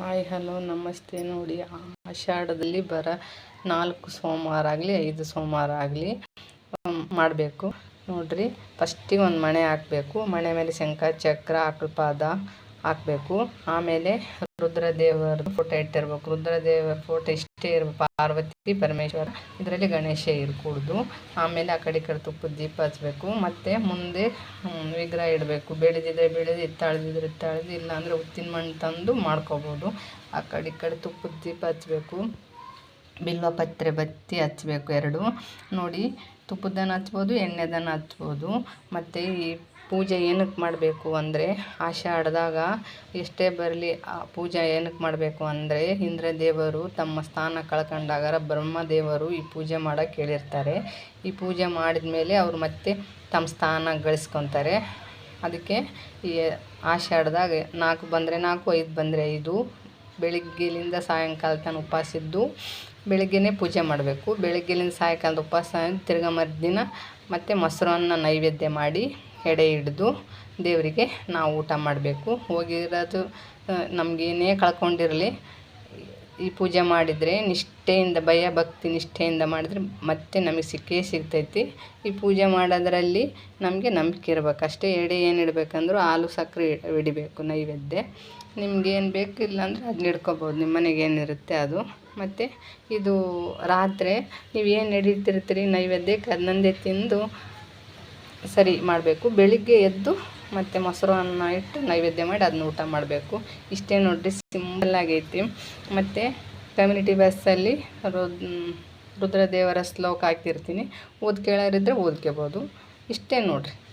Hi, hello, ನಮಸ್ತೆ ನೋಡಿ, ಆಷಾಢದಲ್ಲಿ ಬರ ನಾಲ್ಕು ಸೋಮವಾರ ಆಗಲಿ, ಐದು ಸೋಮವಾರ ಆಗಲಿ ಮಾಡಬೇಕು. ನೋಡ್ರಿ ಫಸ್ಟಿಗೆ ಒಂದು ಮಣೆ ಹಾಕಬೇಕು. ಮಣೆ ಮೇಲೆ ಶಂಖ, ಚಕ್ರ ಆಕಳ ಪಾದ ಹಾಕಬೇಕು. ಆಮೇಲೆ ರುದ್ರದೇವರ ಫೋಟೋ ಇಟ್ಟಿರ್ಬೇಕು. ರುದ್ರದೇವರ ಫೋಟೋ ಇಷ್ಟೇ ಇರ್ಬೇಕು ಪಾರ್ವತಿ, ಪರಮೇಶ್ವರ, ಇದರಲ್ಲಿ ಗಣೇಶ ಇರ್ಕೂಡ್ದು. ಆಮೇಲೆ ಆ ಕಡೆ ಕಡೆ ತುಪ್ಪದ ದೀಪ ಹಚ್ಚಬೇಕು ಮತ್ತು ಮುಂದೆ ವಿಗ್ರಹ ಇಡಬೇಕು. ಬೆಳೆದಿದ್ರೆ ಬೆಳೆದು, ಇತ್ತಾಳ್ದಿದ್ರೆ ಇತ್ತಾಳ್ದು, ಇಲ್ಲಾಂದರೆ ಉತ್ತಿನ ಮಣ್ಣು ತಂದು ಮಾಡ್ಕೋಬೋದು. ಆ ಕಡೆ ಕಡೆ ತುಪ್ಪದ ದೀಪ ಹಚ್ಬೇಕು. ಬಿಲ್ವ ಪತ್ರೆ ಬತ್ತಿ ಹಚ್ಬೇಕು ಎರಡು. ನೋಡಿ ತುಪ್ಪದನ್ನ ಹಚ್ಬೋದು, ಎಣ್ಣೆದನ್ನು ಹಚ್ಬೋದು. ಮತ್ತು ಈ ಪೂಜೆ ಏನಕ್ಕೆ ಮಾಡಬೇಕು ಅಂದರೆ ಆಷಾಢದಾಗ ಎಷ್ಟೇ ಬರಲಿ ಆ ಪೂಜೆ ಏನಕ್ಕೆ ಮಾಡಬೇಕು ಅಂದರೆ ಇಂದ್ರ ದೇವರು ತಮ್ಮ ಸ್ಥಾನ ಕಳ್ಕೊಂಡಾಗ ಬ್ರಹ್ಮದೇವರು ಈ ಪೂಜೆ ಮಾಡೋಕ್ಕೆ ಹೇಳಿರ್ತಾರೆ. ಈ ಪೂಜೆ ಮಾಡಿದ ಮೇಲೆ ಅವರು ಮತ್ತೆ ತಮ್ಮ ಸ್ಥಾನ ಗಳಿಸ್ಕೊತಾರೆ. ಅದಕ್ಕೆ ಈ ಆಷಾಢದಾಗ ನಾಲ್ಕು ಬಂದರೆ ನಾಲ್ಕು, ಐದು ಬಂದರೆ ಐದು ಬೆಳಿಗ್ಗೆಲಿಂದ ಸಾಯಂಕಾಲ ತನಕ ಉಪವಾಸ ಇದ್ದು ಬೆಳಗ್ಗೆನೇ ಪೂಜೆ ಮಾಡಬೇಕು. ಬೆಳಗ್ಗೆಲಿಂದ ಸಾಯಂಕಾಲದ ಉಪವಾಸ ತಿರ್ಗಾ ಮರುದಿನ ಮತ್ತು ಮೊಸರನ್ನ ನೈವೇದ್ಯ ಮಾಡಿ ಎಡೆ ಹಿಡಿದು ದೇವರಿಗೆ ನಾವು ಊಟ ಮಾಡಬೇಕು. ಹೋಗಿರೋದು ನಮಗೇನೇ ಕಳ್ಕೊಂಡಿರಲಿ ಈ ಪೂಜೆ ಮಾಡಿದರೆ ನಿಷ್ಠೆಯಿಂದ, ಭಯ ಭಕ್ತಿ ನಿಷ್ಠೆಯಿಂದ ಮಾಡಿದರೆ ಮತ್ತೆ ನಮಗೆ ಸಿಕ್ಕೇ ಸಿಗ್ತೈತಿ. ಈ ಪೂಜೆ ಮಾಡೋದ್ರಲ್ಲಿ ನಮಗೆ ನಂಬಿಕೆ ಇರ್ಬೇಕು. ಅಷ್ಟೇ ಎಡೆ ಏನು ಇಡಬೇಕಂದ್ರೂ ಹಾಲು, ಸಕ್ಕರೆ ಹಿಡಿಬೇಕು ನೈವೇದ್ಯ. ನಿಮ್ಗೇನು ಬೇಕು ಇಲ್ಲಾಂದ್ರೆ ಅದನ್ನ ಹಿಡ್ಕೊಬೋದು ನಿಮ್ಮ ಮನೆಗೆ ಏನಿರುತ್ತೆ ಅದು. ಮತ್ತು ಇದು ರಾತ್ರಿ ನೀವು ಏನು ಹಿಡಿತಿರ್ತೀರಿ ನೈವೇದ್ಯಕ್ಕೆ? ಅದನ್ನೊಂದೇ ತಿಂದು ಸರಿ ಮಾಡಬೇಕು. ಬೆಳಿಗ್ಗೆ ಎದ್ದು ಮತ್ತು ಮೊಸರು ಅನ್ನ ಇಟ್ಟು ನೈವೇದ್ಯ ಮಾಡಿ ಅದನ್ನ ಊಟ ಮಾಡಬೇಕು. ಇಷ್ಟೇ ನೋಡಿರಿ ಸಿಂಪಲ್ ಆಗೈತಿ ಮತ್ತು ಕಮ್ಯುನಿಟಿ ಬಸ್ಸಲ್ಲಿ ರುದ್, ರುದ್ರದೇವರ ಶ್ಲೋಕ ಹಾಕಿರ್ತೀನಿ. ಓದ್ಕೇಳೋರಿದ್ರೆ ಓದ್ಕೋಬೋದು. ಇಷ್ಟೇ ನೋಡಿರಿ.